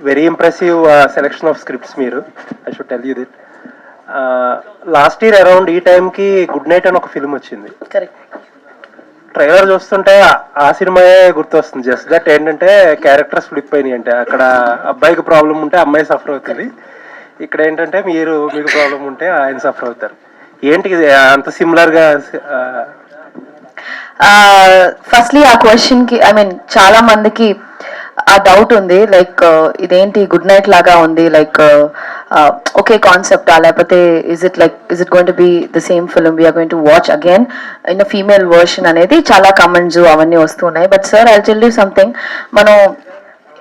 Very impressive selection of scripts మీరు. I should tell you that last year around ఈ టైంకి good night అని ఒక ఫిల్మ్ వచ్చింది. ట్రైలర్ చూస్తుంటే ఆ- సినిమాయే గుర్తొస్తుంది. జస్ట్ దట్ ఏంటంటే క్యారెక్టర్స్ ఫ్లిప్ అయినాయి అంటే. అక్కడ అబ్బాయికి ప్రాబ్లం ఉంటే అమ్మాయి సఫర్ అవుతుంది. ఇక్కడ ఏంటంటే మీరు మీకు ప్రాబ్లం ఉంటే ఆయన సఫర్ అవుతారు. ఏంటి ఇది? అంత సిమిలర్గా ఫస్ట్లీ ఆ క్వశ్చన్కి ఐ మీన్ చాలా మందికి ఆ డౌట్ ఉంది లైక్ ఇదేంటి గుడ్ నైట్ లాగా ఉంది లైక్ ఒకే కాన్సెప్టా లేకపోతే is it like is it going to be the same film we're going to watch again in female version అనేది చాలా కమెంట్స్ అవన్నీ వస్తున్నాయి but sir I tell you something మనం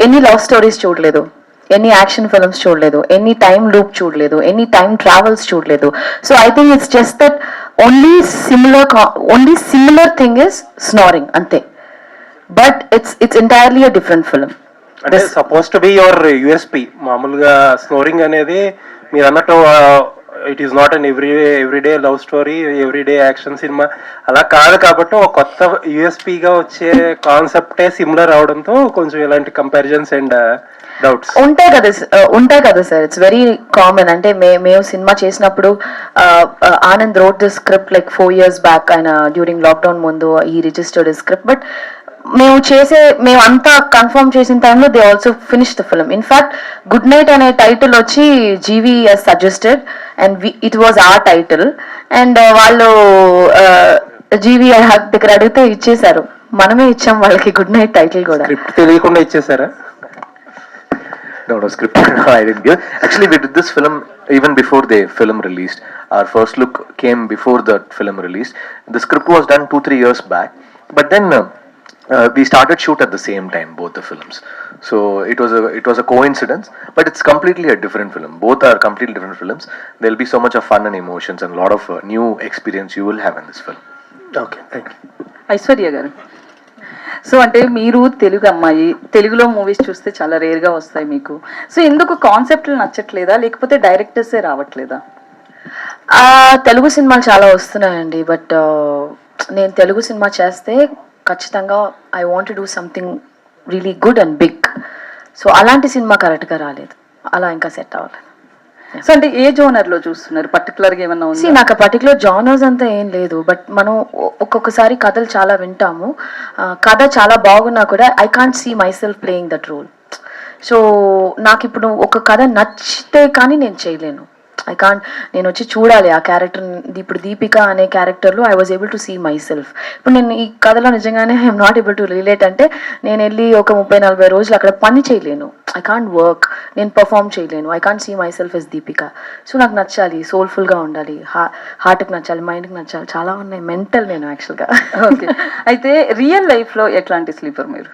ఎన్ని లవ్ స్టోరీస్ చూడలేదు ఎన్ని యాక్షన్ ఫిల్మ్స్ చూడలేదు ఎన్ని టైం లూప్ చూడలేదు ఎన్ని టైం ట్రావెల్స్ చూడలేదు. So I think it's just that only similar only similar thing is snoring అంతే. But it's it's entirely a different film అంటే suppose to be your USP మామూలుగా snoring అనేది మీరు అన్నట్టు it is not an every everyday love story everyday action cinema అలా కాదు కాబట్టి ఒక కొత్త USP గా వచ్చే కాన్సెప్టే సిమిలర్ అవడంతో కొంచెం ఇలాంటి కంపారిజన్స్ అండ్ డౌట్స్ ఉంటాయి కదా ఆ, ఉంటాయి కదా సార్. ఇట్స్ వెరీ కామన్ అంటే మే మేము సినిమా చేసినప్పుడు ఆ, ఆ, Anand wrote the script like four years back ఆయన డ్యూరింగ్ లాక్డౌన్ ముందు ఈ రిజిస్టర్డ్ స్క్రిప్ట్ బట్ మేము చేసే మేము అంతా కన్ఫర్మ్ చేసిన టైంలో they also finish the film in fact good night అనే టైటిల్ వచ్చి GV suggested and it was ఆ టైటిల్ అండ్ వాళ్ళు జీవీ దగ్గర అడిగితే ఇచ్చేశారు మనమే ఇచ్చాం వాళ్ళకి గుడ్ నైట్ టైటిల్ కూడా స్క్రిప్ట్ తెలియకుండా ఇచ్చేసారా No, no script. I didn't give. Actually, we did this film even before the film released. Our first look came before the film released. The script was done two, three years back. But then uh, uh, we started shoot at the same time, both the films. So it was a it was a coincidence, but it's completely a different film. Both are completely different films. There'll be so much of fun and emotions and a lot of uh, new experience you will have in this film. Okay thank you Aishwarya గారు so అంటే మీరు తెలుగు అమ్మాయి తెలుగులో movies చూస్తే చాలా రేర్గా వస్తాయి మీకు సో ఎందుకు కాన్సెప్ట్లు నచ్చట్లేదా లేకపోతే డైరెక్టర్సే రావట్లేదా ఆ తెలుగు సినిమాలు చాలా వస్తున్నాయండి బట్ నేను తెలుగు సినిమా చేస్తే ఖచ్చితంగా I want do something really good and big so అలాంటి సినిమా కరెక్ట్గా రాలేదు. అలా ఇంకా సెట్ అవ్వలేదు. సో అంటే ఏ జోనర్లో చూస్తున్నారు? పర్టికులర్గా ఏమన్నా ఉంది? నాకు పర్టికులర్ జానర్స్ అంతా ఏం లేదు. బట్ మనం ఒక్కొక్కసారి కథలు చాలా వింటాము. కథ చాలా బాగున్నా కూడా I can't see myself playing that role so నాకు ఇప్పుడు ఒక కథ నచ్చితే కానీ నేను చేయలేను. ఐ కాంట్ నేను వచ్చి చూడాలి ఆ క్యారెక్టర్ ఇప్పుడు దీపిక అనే క్యారెక్టర్లో I was able to see myself ఇప్పుడు నేను ఈ కథలో నిజంగానే I'm not able to relate అంటే నేను వెళ్ళి ఒక ముప్పై నలభై రోజులు అక్కడ పని చేయలేను. ఐ కాంట్ వర్క్ నేను పర్ఫామ్ చేయలేను. I can't see myself as Deepika. So నాకు నచ్చాలి. సోల్ఫుల్గా ఉండాలి. హార్ట్కి నచ్చాలి. మైండ్కి నచ్చాలి. చాలా ఉన్నాయి. మెంటల్ నేను యాక్చువల్గా ఓకే అయితే రియల్ లైఫ్లో ఎట్లాంటి స్లీపర్ మీరు?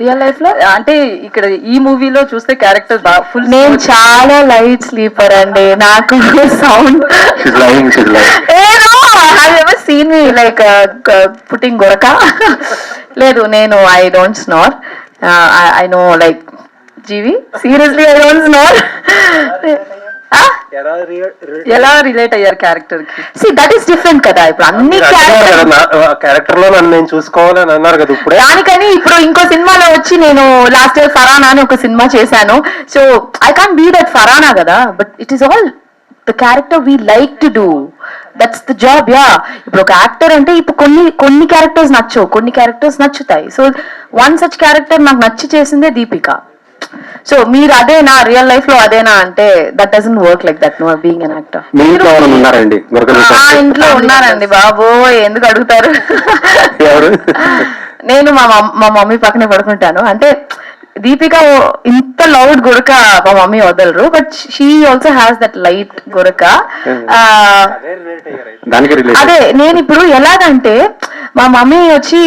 రియల్ లైఫ్లో అంటే ఇక్కడ ఈ మూవీలో చూస్తే క్యారెక్టర్ ఫుల్ నేను చాలా లైట్ స్లీపర్ అండి. నాకు sound She's lying. She's lying. Have ever seen me like putting గొరక లేదు నేను I don't snore I know like GV seriously I don't snore ఎలా రిలేట్ అయ్యారు క్యారెక్టర్కి? సి దట్ ఈస్ డిఫరెంట్ కదా. ఇప్పుడు అన్ని క్యారెక్టర్ క్యారెక్టర్లో నన్ను నేను చూసుకోవాలని అన్నారు కదా ఇప్పుడే. దానికని ఇప్పుడు ఇంకో సినిమాలో వచ్చి నేను లాస్ట్ ఇయర్ ఫరానా అని ఒక సినిమా చేశాను. So I can't be that Farhana కదా. But it is all the character we like to do that's the job yeah ఇప్పుడు ఒక యాక్టర్ అంటే ఇప్పుడు కొన్ని కొన్ని క్యారెక్టర్స్ నచ్చవు. కొన్ని క్యారెక్టర్స్ నచ్చుతాయి. సో వన్ సచ్ క్యారెక్టర్ నాకు నచ్చి చేసిందే దీపిక. సో మీరు అదేనా? రియల్ లైఫ్లో అదేనా? అంటే that doesn't work like that no being an actor ఉన్నారండి? ఆ ఇంట్లో ఉన్నారండి బాబు ఎందుకు అడుగుతారు? ఎవరు? నేను మా మమ్- మా మమ్మీ పక్కనే పడుకుంటాను. అంటే దీపిక ఇంత లౌడ్ గురక మా మమ్మీ వదలరు but she also has that light Guraka. Relation అదే నేను ఇప్పుడు ఎలాగంటే మా మమ్మీ వచ్చి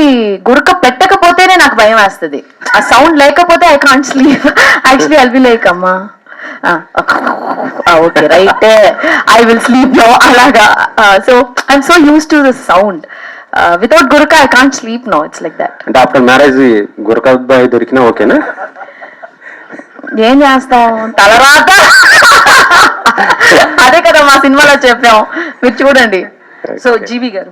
గురక పెట్టకపోతేనే నాకు భయం వేస్తుంది. ఆ సౌండ్ లేకపోతే I can't sleep actually I'll be like అమ్మా okay right I will sleep no అలాగా so I'm so use to the sound without Guraka I can't sleep no it's like that అంటే after marriage గురక అబ్బాయి దొరికినా ఓకేనా? ఏం చేస్తాం తలరాత. అదే కదా మా సినిమాలో చెప్పాం మీరు చూడండి. సో జీవి గారు.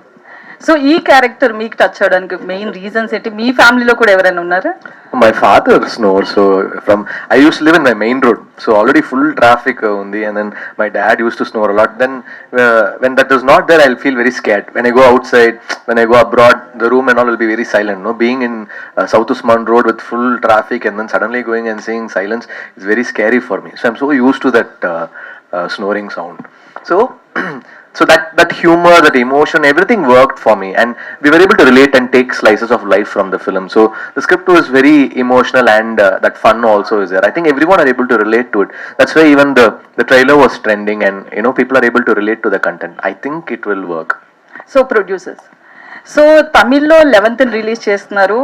సో ఈ క్యారెక్టర్ మీకు టచ్ అవడానికి మెయిన్ రీజన్స్ ఏంటి మీ ఫ్యామిలీలో కూడా ఎవరైనా ఉన్నారా My father snores. So from I used to live in my main road, so already full traffic uh, undi, and then my dad used to snore a lot. Then uh, when that is not there, I'll feel very scared. When I go outside, when I go abroad, the room and all will be very silent. No, being in uh, South Usman Road with full traffic and then suddenly going and seeing silence is very scary for me. So I'm so used to So. that that humor that emotion everything worked for me and we were able to relate and take slices of life from the film so the script was very emotional and uh, that fun also is there i think everyone are able to relate to it that's why even the the trailer was trending and you know people are able to relate to the content i think it will work so producers so తమిళ్ళో eleventh release చేస్తున్నారు